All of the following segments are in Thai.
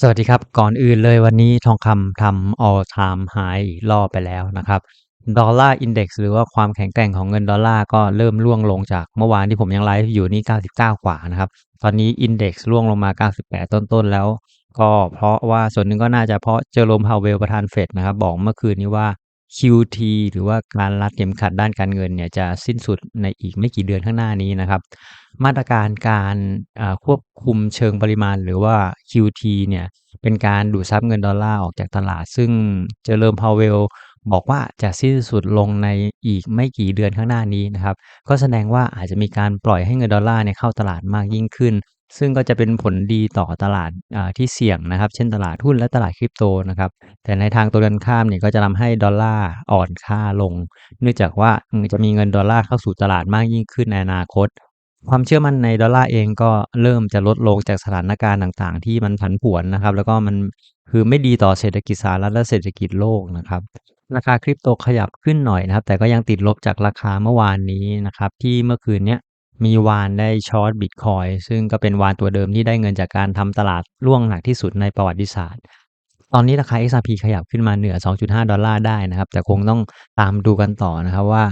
สวัสดีครับ ก่อนอื่นเลยวันนี้ทองคำทำ all time high อีกรอบไปแล้วนะครับ ดอลลาร์อินเด็กซ์หรือว่าความแข็งแกร่งของเงินดอลลาร์ก็เริ่มร่วงลงจากเมื่อวานที่ผมยังไลฟ์อยู่นี่ 99 กว่านะครับ ตอนนี้อินเด็กซ์ร่วงลงมา 98 ต้นๆแล้ว ก็เพราะว่าส่วนหนึ่งก็น่าจะเพราะเจอโรมพาวเวลประธานเฟดนะครับ บอกเมื่อคืนนี้ว่า QT หรือว่าการรัดเข็มขัดด้านการเงินเนี่ยจะสิ้นสุดในอีกไม่กี่เดือนข้างหน้านี้นะครับ มาตรการการควบคุมเชิงปริมาณหรือว่า QT เนี่ยเป็นการดูดซับเงินดอลลาร์ออกจากตลาด ซึ่งเจอเริมพาวเวลบอกว่าจะสิ้นสุดลงในอีกไม่กี่เดือนข้างหน้านี้นะครับ ก็แสดงว่าอาจจะมีการปล่อยให้เงินดอลลาร์เนี่ยเข้าตลาดมากยิ่งขึ้น ซึ่งก็จะเป็นผลดีต่อตลาดที่เสี่ยงนะครับ เช่นตลาดหุ้นและตลาดคริปโตนะครับ แต่ในทางตัวกันข้ามเนี่ยก็จะทำให้ดอลลาร์อ่อนค่าลง เนื่องจากว่าจะมีเงินดอลลาร์เข้าสู่ตลาดมากยิ่งขึ้นในอนาคต ความเชื่อมั่นในดอลลาร์เองก็เริ่มจะลดลงจากสถานการณ์ต่างๆ ที่มันผันผวนนะครับ แล้วก็มันคือไม่ดีต่อเศรษฐกิจสหรัฐและเศรษฐกิจโลกนะครับราคาคริปโตขยับขึ้นหน่อยนะครับ แต่ก็ยังติดลบจากราคาเมื่อวานนี้นะครับ ที่เมื่อคืนเนี้ย มีวานได้ช็อตบิตคอยซึ่งก็เป็นวานตัวเดิมที่ได้เงินจากการทำตลาดร่วงหนักที่สุดในประวัติศาสตร์ ตอนนี้ราคา XRP ขยับขึ้นมาเหนือ 2.5 ดอลลาร์ได้นะครับ แต่คงต้องตามดูกันต่อนะครับว่า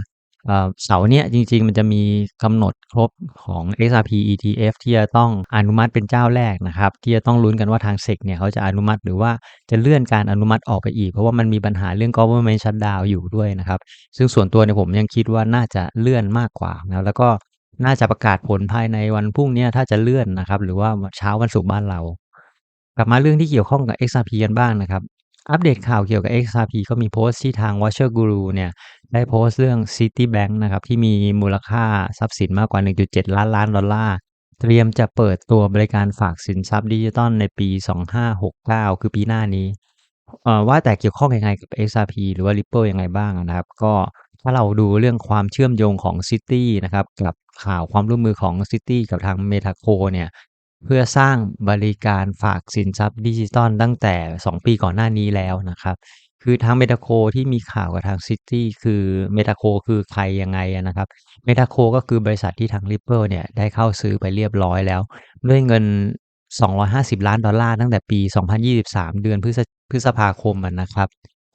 เสาเนี้ยจริง ๆ มันจะมีกำหนดครบของ XRP ETF ที่จะต้องอนุมัติเป็นเจ้าแรกนะครับ ที่จะต้องลุ้นกันว่าทางเซกเนี่ยเขาจะอนุมัติหรือว่าจะเลื่อนการอนุมัติออกไปอีก เพราะว่ามันมีปัญหาเรื่อง government shutdown อยู่ด้วยนะครับ ซึ่งส่วนตัวเนี่ยผมยังคิดว่าน่าจะเลื่อนมากกว่านะแล้วก็ น่าจะประกาศผลภายในวันพรุ่งนี้ถ้าจะเลื่อนนะครับ หรือว่าเช้าวันศุกร์บ้านเรา กลับมาเรื่องที่เกี่ยวข้องกับ XRP กันบ้างนะครับอัปเดตข่าวเกี่ยวกับ XRP ก็มีโพสต์ที่ทาง Watcher Guru เนี่ย ได้โพสต์เรื่อง Citibank นะครับ ที่มีมูลค่าทรัพย์สินมากกว่า 1.7 ล้านล้านดอลลาร์ เตรียมจะเปิดตัวบริการฝากสินทรัพย์ดิจิตอลในปี 2569 คือปีหน้านี้ ว่าแต่เกี่ยวข้องยังไงกับ XRP หรือว่า Ripple ยังไงบ้างนะครับ ก็ถ้าเราดูเรื่องความเชื่อมโยงของ City นะครับ กับ ข่าวความร่วมมือของ City กับทาง Metaco เนี่ยเพื่อสร้างบริการฝากสินทรัพย์ดิจิตอลตั้งแต่ 2 ปีก่อนหน้านี้แล้วนะครับ คือทาง Metaco ที่มีข่าวกับทาง City คือ Metaco คือใครยังไงนะครับ Metaco ก็คือบริษัทที่ทาง Ripple เนี่ยได้เข้าซื้อไปเรียบร้อยแล้ว ด้วยเงิน 250 ล้านดอลลาร์ตั้งแต่ปี 2023 เดือนพฤษพฤษภาคมนะครับ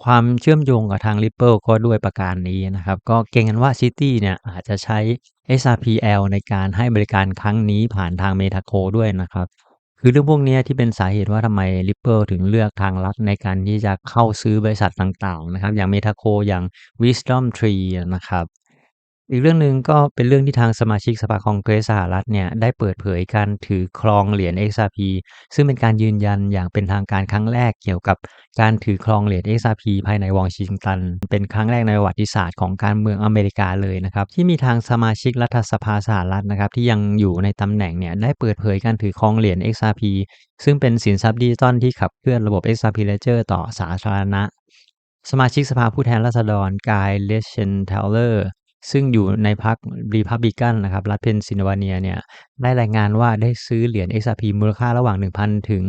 ความเชื่อมโยงกับทาง Ripple ก็ด้วยประการนี้นะครับ ก็เก่งกันว่า City เนี่ยอาจจะใช้ SRPL ในการให้บริการครั้งนี้ผ่านทาง Metaco ด้วยนะครับ คือเรื่องพวกนี้ที่เป็นสาเหตุว่าทำไม Ripple ถึงเลือกทางลัดในการที่จะเข้าซื้อบริษัทต่างๆนะครับ อย่าง Metaco อย่าง Wisdom Tree นะครับ อีกเรื่องหนึ่งก็เป็นเรื่องที่ทางสมาชิกสภาคองเกรสสหรัฐเนี่ยได้เปิดเผยการถือครองเหรียญ XRP ซึ่งเป็นการยืนยันอย่างเป็นทางการครั้งแรกเกี่ยวกับการถือครองเหรียญ XRP ภายในวอชิงตัน เป็นครั้งแรกในประวัติศาสตร์ของการเมืองอเมริกาเลยนะครับที่มีทางสมาชิกรัฐสภาสหรัฐนะครับที่ยังอยู่ในตำแหน่งเนี่ยได้เปิดเผยการถือครองเหรียญ XRP ซึ่งเป็นสินทรัพย์ดิจิตอลที่ขับเคลื่อนระบบ XRP Ledger ต่อสาธารณะ สมาชิกสภาผู้แทนราษฎรกายเลเชนเทลเลอร์ ซึ่งอยู่ในพรรครีพับลิกันนะครับรัฐเพนซิลเวเนียเนี่ยได้รายงานว่าได้ซื้อเหรียญ XRP มูลค่าระหว่าง 1,000 ถึง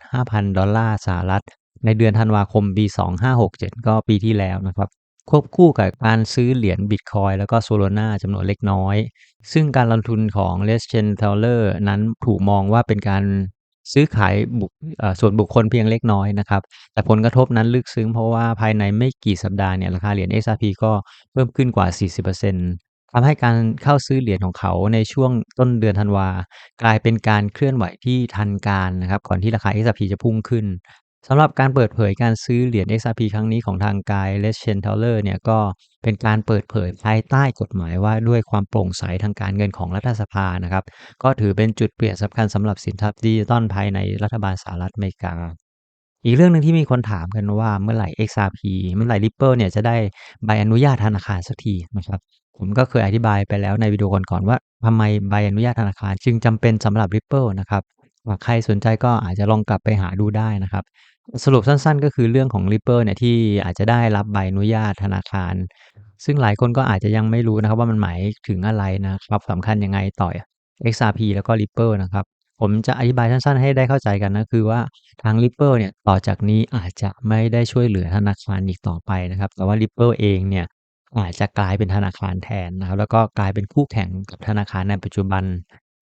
15,000 ดอลลาร์สหรัฐ ในเดือนธันวาคมปี 2567 ก็ปีที่แล้วนะครับควบคู่กับการซื้อเหรียญบิตคอยแล้วก็โซโลนาจำนวนเล็กน้อย ซึ่งการลงทุนของเลสเชนเทเลอร์นั้นถูกมองว่าเป็นการ ซื้อขายบุคส่วนบุคคลเพียงเล็กน้อยนะครับ แต่ผลกระทบนั้นลึกซึ้งเพราะว่าภายในไม่กี่สัปดาห์เนี่ยราคาเหรียญ XRP ก็เพิ่มขึ้นกว่า 40%ทำให้การเข้าซื้อเหรียญของเขาในช่วงต้นเดือนธันวา กลายเป็นการเคลื่อนไหวที่ทันการนะครับ ก่อนที่ราคา XRP จะพุ่งขึ้น สำหรับการเปิดเผยการซื้อเหรียญ XRP ครั้งนี้ของทางกายเลสเชนเทเลอร์เนี่ยก็เป็นการเปิดเผยภายใต้กฎหมายว่าด้วยความโปร่งใสทางการเงินของรัฐสภานะครับ ก็ถือเป็นจุดเปลี่ยนสำคัญสำหรับสินทรัพย์ดิจิตอลภายในรัฐบาลสหรัฐอเมริกา อีกเรื่องหนึ่งที่มีคนถามกันว่าเมื่อไหร่ XRP เมื่อไหร่ Ripple เนี่ยจะได้ใบอนุญาตธนาคารสักทีนะครับผมก็เคยอธิบายไปแล้วในวิดีโอก่อนๆว่าทำไมใบอนุญาตธนาคารจึงจำเป็นสำหรับ Ripple นะครับ ใครสนใจก็อาจจะลองกลับไปหาดูได้นะครับ สรุปสั้นๆ ก็คือเรื่องของ Ripple เนี่ยที่อาจจะได้รับใบอนุญาตธนาคาร ซึ่งหลายคนก็อาจจะยังไม่รู้นะครับว่ามันหมายถึงอะไรนะครับสำคัญยังไงต่อ XRP แล้วก็ Ripple นะครับผมจะอธิบายสั้นๆ ให้ได้เข้าใจกันนะคือว่าทาง Ripple เนี่ยต่อจากนี้อาจจะไม่ได้ช่วยเหลือธนาคารอีกต่อไปนะครับ แต่ว่า Ripple เองเนี่ยอาจจะกลายเป็นธนาคารแทนนะครับ แล้วก็กลายเป็นคู่แข่งกับธนาคารในปัจจุบัน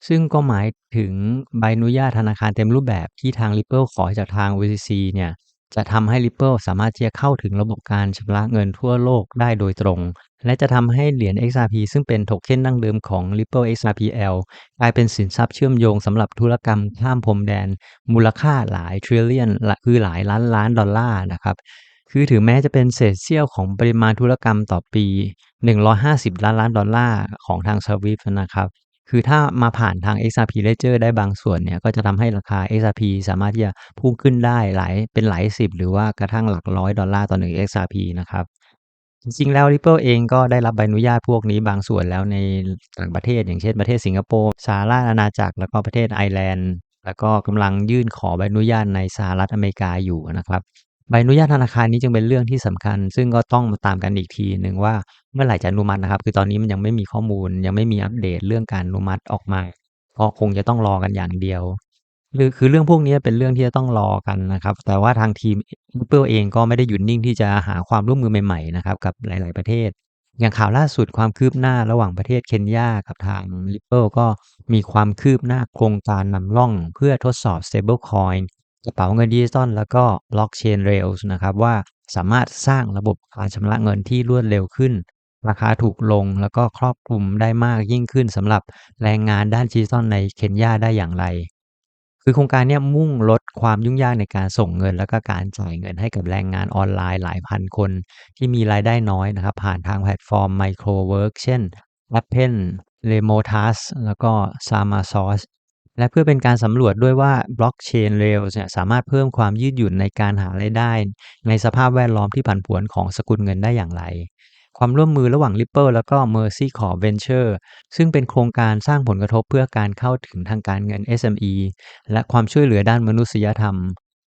ซึ่งก็หมายถึงใบอนุญาตธนาคารเต็มรูปแบบที่ทาง Ripple ขอจากทาง OCC เนี่ยจะทำให้ Ripple สามารถที่จะเข้าถึงระบบการชำระเงินทั่วโลกได้โดยตรง และจะทำให้เหรียญ XRP ซึ่งเป็นโทเค็นดั้งเดิมของ Ripple XRPL กลายเป็นสินทรัพย์เชื่อมโยงสำหรับธุรกรรมข้ามพรมแดน มูลค่าหลาย trillion คือหลายล้านล้านดอลลาร์นะครับคือถึงแม้จะเป็นเศษเสี้ยวของปริมาณธุรกรรมต่อปี 150 ล้านล้านดอลลาร์ของทาง Swift นะครับ คือถ้ามาผ่านทาง XRP Ledger ได้บางส่วนเนี่ยก็จะทำให้ราคา XRP สามารถที่จะพุ่งขึ้นได้หลายเป็นหลายสิบ หรือว่ากระทั่งหลักร้อยดอลลาร์ต่อหนึ่ง XRP นะครับ จริงๆ แล้ว Ripple เองก็ได้รับใบอนุญาตพวกนี้บางส่วนแล้วในต่างประเทศ อย่างเช่นประเทศสิงคโปร์สหราชอาณาจักรแล้วก็ประเทศไอร์แลนด์ แล้วก็กำลังยื่นขอใบอนุญาตในสหรัฐอเมริกาอยู่นะครับ ใบอนุญาตธนาคารนี้จึงเป็นเรื่องที่สำคัญ ซึ่งก็ต้องมาตามกันอีกทีหนึ่งว่าเมื่อไหร่จะอนุมัตินะครับ คือตอนนี้มันยังไม่มีข้อมูล ยังไม่มีอัปเดตเรื่องการอนุมัติออกมาก็คงจะต้องรอกันอย่างเดียวหรือคือเรื่องพวกนี้เป็นเรื่องที่จะต้องรอกันนะครับ แต่ว่าทางทีม Ripple เองก็ไม่ได้หยุดนิ่งที่จะหาความร่วมมือใหม่ๆนะครับกับหลาย ๆประเทศ อย่างข่าวล่าสุดความคืบหน้าระหว่างประเทศเคนยากับทาง Ripple ก็มีความคืบหน้าโครงการนำร่องเพื่อทดสอบ stablecoin กระเป๋าเงินดิจิตอลแล้วก็ blockchain rails นะครับว่าสามารถสร้างระบบการชำระเงินที่รวดเร็วขึ้น ราคาถูกลงแล้วก็ครอบคลุมได้มากยิ่งขึ้นสำหรับแรงงานด้านดิจิตอลในเคนยาได้อย่างไร คือโครงการนี้มุ่งลดความยุ่งยากในการส่งเงิน แล้วก็การจ่ายเงินให้กับแรงงานออนไลน์หลายพันคน ที่มีรายได้น้อยนะครับผ่านทางแพลตฟอร์ม Microwork เช่น Apple Remotas แล้วก็ Samasos และเพื่อเป็นการสำรวจด้วยว่า Blockchain Rails เนี่ยสามารถเพิ่มความยืดหยุ่นในการหารายได้ ในสภาพแวดล้อมที่ผันผวนของสกุลเงินได้อย่างไร ความร่วมมือระหว่าง Ripple แล้วก็ Mercy Corp Venture ซึ่งเป็นโครงการสร้างผลกระทบเพื่อการเข้าถึงทางการเงิน SME และความช่วยเหลือด้านมนุษยธรรม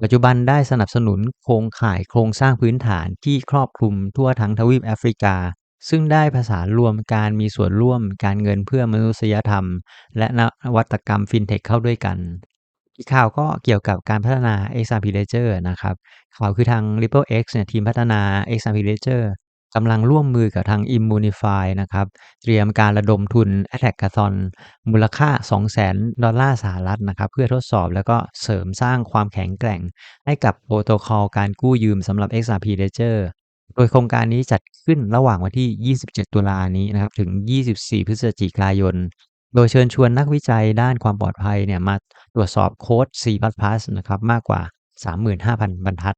ปัจจุบันได้สนับสนุนโครงข่ายโครงสร้างพื้นฐานที่ครอบคลุมทั่วทั้งทวีปแอฟริกา ซึ่งได้ผสารวมการมีส่วนร่วมการเงินเพื่อมนุษยธรรม และนวัตกรรมฟินเทคเข้าด้วยกัน อีกข่าวก็เกี่ยวกับการพัฒนา XRP Ledger นะครับ ข่าวคือทาง Ripple X เนี่ยทีมพัฒนา XRP Ledger กำลังร่วมมือกับทาง Immunify นะครับ เตรียมการระดมทุน Attackathon มูลค่า 200,000 ดอลลาร์สหรัฐนะครับ เพื่อทดสอบแล้วก็เสริมสร้างความแข็งแกร่ง ให้กับโปรโตคอลการกู้ยืมสำหรับ XRP Ledger โดยโครงการนี้จัดขึ้นระหว่างวันที่ 27 ตุลานี้นะครับ ถึง 24 พฤศจิกายน โดยเชิญชวนนักวิจัยด้านความปลอดภัยเนี่ยมาตรวจสอบโค้ด C++ นะครับมากกว่า 35,000 บรรทัด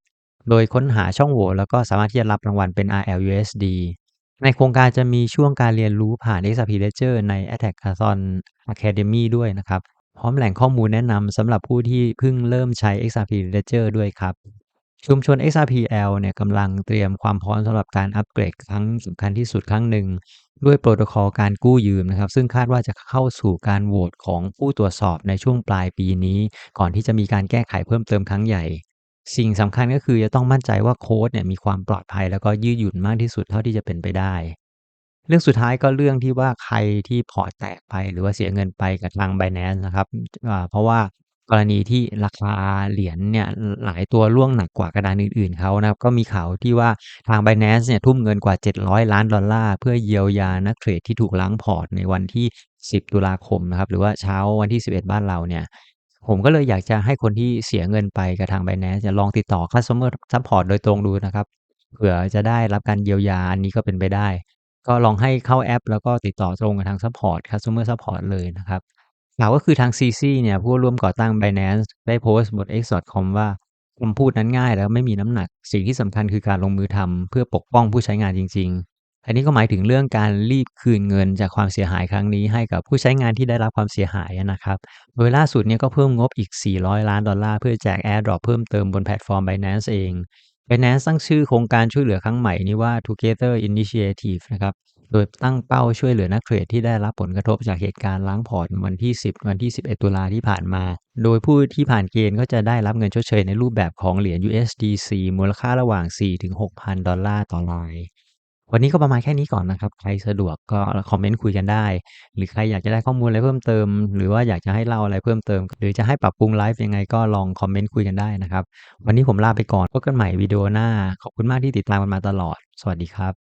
โดยค้นหาช่องโหว่แล้วก็สามารถที่จะรับรางวัลเป็น RLUSD ในโครงการจะมีช่วงการเรียนรู้ผ่าน XRP Ledger ใน Attackathon Academy ด้วยนะครับ พร้อมแหล่งข้อมูลแนะนำสำหรับผู้ที่เพิ่งเริ่มใช้ XRP Ledger ด้วยครับ ชุมชน XRPL เนี่ยกำลังเตรียมความพร้อมสำหรับการอัปเกรดครั้งสำคัญที่สุดครั้งหนึ่ง ด้วยโปรโตคอลการกู้ยืมนะครับ ซึ่งคาดว่าจะเข้าสู่การโหวตของผู้ตรวจสอบในช่วงปลายปีนี้ ก่อนที่จะมีการแก้ไขเพิ่มเติมครั้งใหญ่ สิ่งสำคัญก็คือจะต้องมั่นใจว่าโค้ดเนี่ยมีความปลอดภัยแล้วก็ยืดหยุ่นมากที่สุดเท่าที่จะเป็นไปได้ เรื่องสุดท้ายก็เรื่องที่ว่าใครที่พอร์ตแตกไปหรือว่าเสียเงินไปกับทาง Binance นะครับเพราะว่า กรณีที่ราคาเหรียญเนี่ยหลายตัวร่วงหนักกว่ากระดานอื่นๆเขานะครับ ก็มีข่าวที่ว่าทาง Binance เนี่ยทุ่มเงินกว่า 700 ล้านดอลลาร์ เพื่อเยียวยานักเทรดที่ถูกล้างพอร์ตในวันที่ 10 ตุลาคมนะครับ หรือว่าเช้าวันที่ 11 บ้านเราเนี่ยผมก็เลยอยากจะให้คนที่เสียเงินไปกับทาง Binance เนี่ยลองติดต่อ Customer Support โดยตรงดูนะครับ เผื่อจะได้รับการเยียวยาอันนี้ก็เป็นไปได้ ก็ลองให้เข้าแอป แล้วก็ติดต่อตรงกับทาง Support Customer Support เลยนะครับ ข่าวก็คือทาง CC เนี่ยผู้ร่วมก่อตั้ง Binance ได้โพสต์บน X.com ว่าคำพูดนั้นง่ายแล้วไม่มีน้ำหนัก สิ่งที่สำคัญคือการลงมือทำเพื่อปกป้องผู้ใช้งานจริง ๆ อันนี้ก็หมายถึงเรื่องการรีบคืนเงินจากความเสียหายครั้งนี้ให้กับผู้ใช้งานที่ได้รับความเสียหายนะครับ โดยล่าสุดเนี่ยก็เพิ่มงบอีก 400 ล้านดอลลาร์เพื่อแจก Airdrop เพิ่มเติมบนแพลตฟอร์ม Binance เอง Binance ตั้งชื่อโครงการช่วยเหลือครั้งใหม่นี้ว่า Together Initiative นะครับ โดยตั้งเป้าช่วยเหลือนักเทรดที่ได้รับผลกระทบจากเหตุการณ์ล้างพอร์ตวันที่ 10 วันที่ 11 ตุลาที่ผ่านมา โดยผู้ที่ผ่านเกณฑ์ก็จะได้รับเงินชดเชยในรูปแบบของเหรียญ USDC มูลค่าระหว่าง 4-6,000 ดอลลาร์ต่อรายวันนี้ก็ประมาณแค่นี้ก่อนนะครับ ใครสะดวกก็คอมเมนต์คุยกันได้ หรือใครอยากจะได้ข้อมูลอะไรเพิ่มเติม หรือว่าอยากจะให้เล่าอะไรเพิ่มเติม หรือจะให้ปรับปรุงไลฟ์ยังไงก็ลองคอมเมนต์คุยกันได้นะครับ วันนี้ผมลาไปก่อนพบกันใหม่วิดีโอหน้า ขอบคุณมากที่ติดตามกันมาตลอด สวัสดีครับ